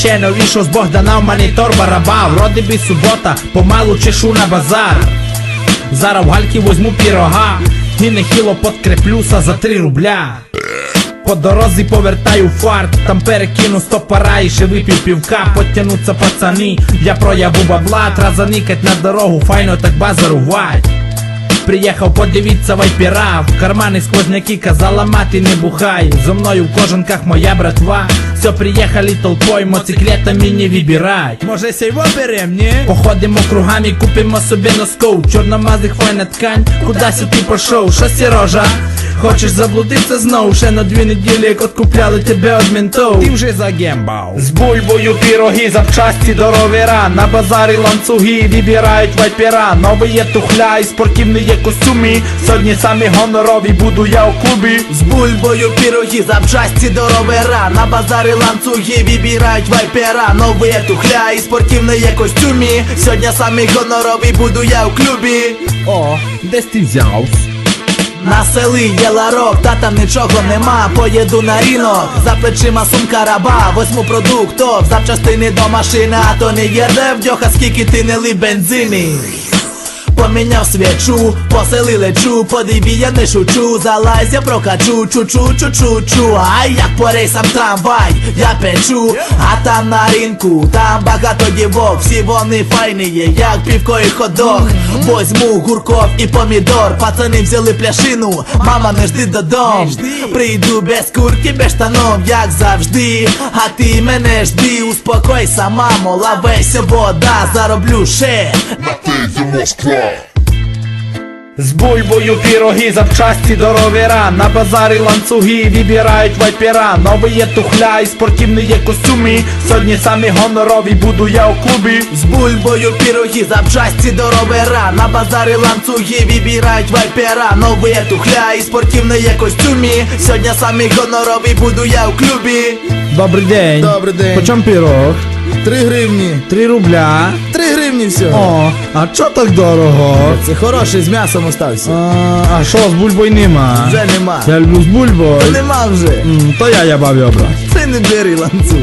Ще новішо з Богдана в монітор бараба Вроде би субота, помалу чешу на базар. Зараз в гальки возьму пірога. І нехило подкреплюся за 3 рубля. По дорозі повертаю фарт, там перекину сто пара і ще випів півка, потянуться пацани, я прояву бабла, тра заникать на дорогу, файно так базарувать. Приїхав, подивіться вайпіра в кармани сквозняки казала мати не бухай. Зо мною в кожанках моя братва. Все, приїхали толпой, моциклетами не вибирай Може сей берем, ні? Походимо кругами, купимо собі носков. Чорномазих файна ткань, кудась ти пішов, що сірожа? Хочеш заблудитися знов, ще на дві неділі, як откупляли тебе від ментов. Ти вже загембав. З бульбою піроги, запчасті до ровера. На базарі ланцюги вибирають вайпера. Новий є тухля і спортивні є костюми. Сьогодні самі гонорові буду я у клубі. З бульбою піроги, запчасті до ровера На базарі ланцюги вибирають вайпера Нові тухля і спортивні є костюмі Сьогодні самі гонорові буду я у клубі О, десь ти взяв? На селі є ларок, та там нічого нема. Поїду на ринок, за плечима сумка раба восьму продуктов, запчастини до машини А то не є ревдьоха, скільки ти не ли бензини Поміняв свічу, по селі лечу, подиві я не шучу, залазь я прокачу, чу-чу, чу-чу, чу, ай як по рейсам трамвай, я печу, а там на ринку, там багато дівок, всі вони файні є, як півко і ходок. Возьму гурков і помідор, пацани взяли пляшину, мама не жди додому. Прийду без куртки, без штанов, як завжди, а ти мене жди, успокойся, мамо, лавейся вода, зароблю ще. З бульбою піроги запчасті до ровера На базарі ланцюги вибирають вайпера. Новий є тухля і спортивний є костюми. Сьогодні самі гонорові буду я у клубі. З бульбою піроги, запчасті до ровера На базарі ланцюги вибирають вайпера. Новий є тухля і спортивні є костюми. Сьогодні самі гонорові буду я у клубі. Добрий день, Добрий день. Почем пірог? 3 гривні, 3 рубля. 3 гривні всього. О, а чо так дорого? Це хороший з м'ясом остався. А, що з бульбою нема? Вже нема. Я люблю з бульбою. Нема вже. М, То я я бабі обрав. Це не бери ланцюг.